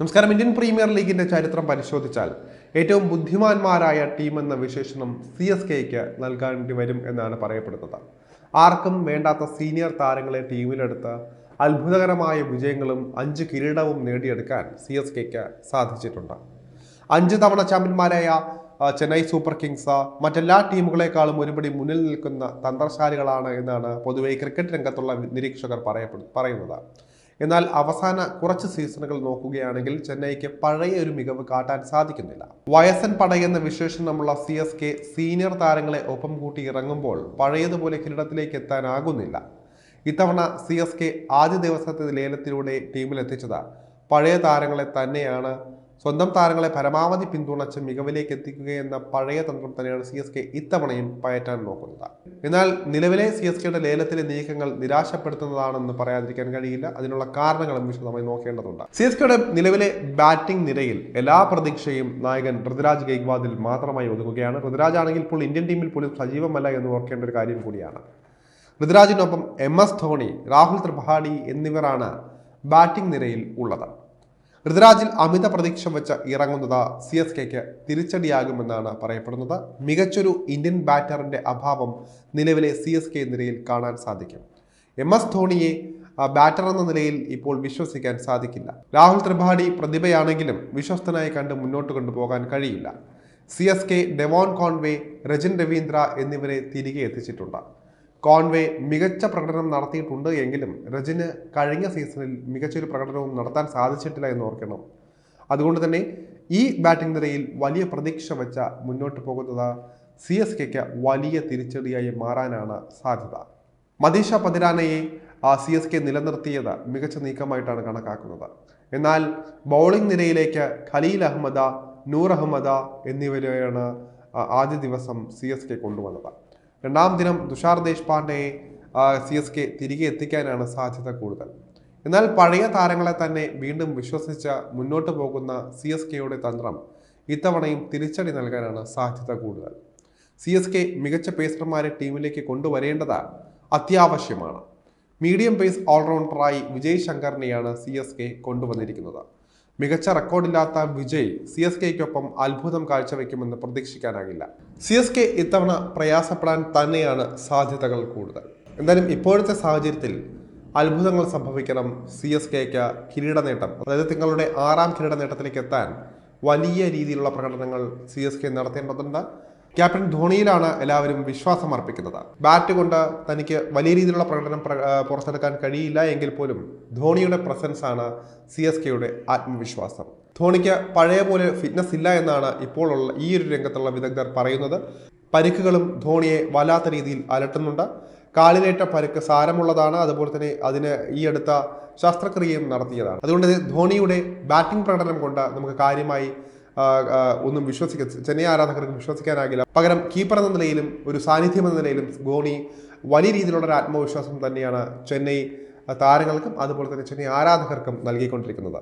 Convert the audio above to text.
നമസ്കാരം. Indian premier ലീഗിന്റെ ചരിത്രം പരിശോധിച്ചാൽ ഏറ്റവും ബുദ്ധിമാന്മാരായ ടീം എന്ന വിശേഷണം സി എസ് കെയ്ക്ക് നൽകേണ്ടി വരും എന്നാണ് പറയപ്പെടുന്നത്. ആർക്കും വേണ്ടാത്ത സീനിയർ താരങ്ങളെ ടീമിലെടുത്ത് അത്ഭുതകരമായ വിജയങ്ങളും അഞ്ച് കിരീടവും നേടിയെടുക്കാൻ സി എസ് കെയ്ക്ക് സാധിച്ചിട്ടുണ്ട്. അഞ്ച് തവണ ചാമ്പ്യന്മാരായ ചെന്നൈ സൂപ്പർ കിങ്സ് മറ്റെല്ലാ ടീമുകളെക്കാളും ഒരുപടി മുന്നിൽ നിൽക്കുന്ന തന്ത്രശാലികളാണ് എന്നാണ് പൊതുവെ ക്രിക്കറ്റ് രംഗത്തുള്ള നിരീക്ഷകർ പറയപ്പെടു പറയുന്നത്. എന്നാൽ അവസാന കുറച്ച് സീസണുകൾ നോക്കുകയാണെങ്കിൽ ചെന്നൈക്ക് പഴയ ഒരു മികവ് കാട്ടാൻ സാധിക്കുന്നില്ല. വയസ്സൻ പട എന്ന വിശേഷണമുള്ള സി എസ് കെ സീനിയർ താരങ്ങളെ ഒപ്പം കൂട്ടി ഇറങ്ങുമ്പോൾ പഴയതുപോലെ കിരീടത്തിലേക്ക് എത്താനാകുന്നില്ല. ഇത്തവണ സി എസ് കെ ആദ്യ ദിവസത്തെ ലേലത്തിലൂടെ ടീമിലെത്തിച്ചത് പഴയ താരങ്ങളെ തന്നെയാണ്. സ്വന്തം താരങ്ങളെ പരമാവധി പിന്തുണച്ച് മികവിലേക്ക് എത്തിക്കുക എന്ന പഴയ തന്ത്രം തന്നെയാണ് സി എസ് കെ ഇത്തവണയും പയറ്റാൻ നോക്കുന്നത്. എന്നാൽ നിലവിലെ സി എസ് കെയുടെ ലേലത്തിലെ നീക്കങ്ങൾ നിരാശപ്പെടുത്തുന്നതാണെന്ന് പറയാതിരിക്കാൻ കഴിയില്ല. അതിനുള്ള കാരണങ്ങളും വിശദമായി നോക്കേണ്ടതുണ്ട്. സി എസ് കെയുടെ നിലവിലെ ബാറ്റിംഗ് നിരയിൽ എല്ലാ പ്രതീക്ഷയും നായകൻ ഋതുരാജ് ഗെയ്ക്വാദിൽ മാത്രമായി ഒതുങ്ങുകയാണ്. ഋതുരാജ് ആണെങ്കിൽ ഇപ്പോൾ ഇന്ത്യൻ ടീമിൽ പോലും സജീവമല്ല എന്ന് ഓർക്കേണ്ട ഒരു കാര്യം കൂടിയാണ്. ഋതുരാജിനൊപ്പം എം എസ് ധോണി രാഹുൽ ത്രിപാഠി എന്നിവരാണ് ബാറ്റിംഗ് നിരയിൽ ഉള്ളത്. ഋതുരാജിൽ അമിത പ്രതീക്ഷ വെച്ച് ഇറങ്ങുന്നത് സി എസ് കെക്ക് തിരിച്ചടിയാകുമെന്നാണ് പറയപ്പെടുന്നത്. മികച്ചൊരു ഇന്ത്യൻ ബാറ്ററിന്റെ അഭാവം നിലവിലെ സി എസ് കെ നിരയിൽ കാണാൻ സാധിക്കും. എം എസ് ധോണിയെ ബാറ്റർ എന്ന നിലയിൽ ഇപ്പോൾ വിശ്വസിക്കാൻ സാധിക്കില്ല. രാഹുൽ ത്രിപാഠി പ്രതിഭയാണെങ്കിലും വിശ്വസ്തനായി കണ്ട് മുന്നോട്ട് കൊണ്ടുപോകാൻ കഴിയില്ല. C S K Devon Conway Rachin Ravindra എന്നിവരെ തിരികെ എത്തിച്ചിട്ടുണ്ട്. കോൺവേ മികച്ച പ്രകടനം നടത്തിയിട്ടുണ്ട് എങ്കിലും രജിന് കഴിഞ്ഞ സീസണിൽ മികച്ചൊരു പ്രകടനവും നടത്താൻ സാധിച്ചിട്ടില്ല എന്ന് ഓർക്കണം. അതുകൊണ്ട് തന്നെ ഈ ബാറ്റിംഗ് നിരയിൽ വലിയ പ്രതീക്ഷ വെച്ച മുന്നോട്ട് പോകുന്നത് സി എസ് കെക്ക് വലിയ തിരിച്ചടിയായി മാറാനാണ് സാധ്യത. മദീഷ പതിരാനയെ സി എസ് കെ നിലനിർത്തിയത് മികച്ച നീക്കമായിട്ടാണ് കണക്കാക്കുന്നത്. എന്നാൽ ബൗളിംഗ് നിരയിലേക്ക് ഖലീൽ അഹമ്മദ നൂർ അഹമ്മദ എന്നിവരെയാണ് ആദ്യ ദിവസം സി എസ് കെ കൊണ്ടുവന്നത്. രണ്ടാം ദിനം തുഷാർ ദേശ്പാണ്ഡെയെ സി എസ് കെ തിരികെ എത്തിക്കാനാണ് സാധ്യത കൂടുതൽ. എന്നാൽ പഴയ താരങ്ങളെ തന്നെ വീണ്ടും വിശ്വസിച്ച് മുന്നോട്ട് പോകുന്ന സി എസ് കെയുടെ തന്ത്രം ഇത്തവണയും തിരിച്ചടി നൽകാനാണ് സാധ്യത കൂടുതൽ. സി എസ് കെ മികച്ച പേസർമാരെ ടീമിലേക്ക് കൊണ്ടുവരേണ്ടത് അത്യാവശ്യമാണ്. മീഡിയം പേസ് ഓൾറൗണ്ടറായി വിജയ് ശങ്കറിനെയാണ് സി എസ് കെ കൊണ്ടുവന്നിരിക്കുന്നത്. മികച്ച റെക്കോർഡില്ലാത്ത വിജയ് സി എസ് കെയ്ക്കൊപ്പം അത്ഭുതം കാഴ്ചവെക്കുമെന്ന് പ്രതീക്ഷിക്കാനാകില്ല. സി എസ് കെ ഇത്തവണ പ്രയാസപ്പെടാൻ തന്നെയാണ് സാധ്യതകൾ കൂടുതൽ. എന്തായാലും ഇപ്പോഴത്തെ സാഹചര്യത്തിൽ അത്ഭുതങ്ങൾ സംഭവിക്കണം സി എസ് കെക്ക് കിരീട നേട്ടം അതായത് നിങ്ങളുടെ ആറാം കിരീട നേട്ടത്തിലേക്ക് എത്താൻ വലിയ രീതിയിലുള്ള പ്രകടനങ്ങൾ സി എസ് കെ നടത്തേണ്ടതുണ്ട്. ക്യാപ്റ്റൻ ധോണിയിലാണ് എല്ലാവരും വിശ്വാസം അർപ്പിക്കുന്നത്. ബാറ്റ് കൊണ്ട് തനിക്ക് വലിയ രീതിയിലുള്ള പ്രകടനം പുറത്തെടുക്കാൻ കഴിയില്ല എങ്കിൽ പോലും ധോണിയുടെ പ്രസൻസ് ആണ് സി എസ് കെയുടെ ആത്മവിശ്വാസം. ധോണിക്ക് പഴയ പോലെ ഫിറ്റ്നസ് ഇല്ല എന്നാണ് ഇപ്പോഴുള്ള ഈ ഒരു രംഗത്തുള്ള വിദഗ്ധർ പറയുന്നത്. പരിക്കുകളും ധോണിയെ വല്ലാത്ത രീതിയിൽ അലട്ടുന്നുണ്ട്. കാലിലേറ്റ പരുക്ക് സാരമുള്ളതാണ്. അതുപോലെ തന്നെ അതിന് ഈ അടുത്ത ശസ്ത്രക്രിയയും നടത്തിയതാണ്. അതുകൊണ്ട് ധോണിയുടെ ബാറ്റിംഗ് പ്രകടനം കൊണ്ട് നമുക്ക് കാര്യമായി ഒന്നും വിശ്വസിക്ക ചെന്നൈ ആരാധകർക്ക് വിശ്വസിക്കാനാകില്ല. പകരം കീപ്പർ എന്ന നിലയിലും ഒരു സാന്നിധ്യം എന്ന നിലയിലും ധോണി വലിയ രീതിയിലുള്ള ഒരു ആത്മവിശ്വാസം തന്നെയാണ് ചെന്നൈ താരങ്ങൾക്കും അതുപോലെ തന്നെ ചെന്നൈ ആരാധകർക്കും നൽകിക്കൊണ്ടിരിക്കുന്നത്.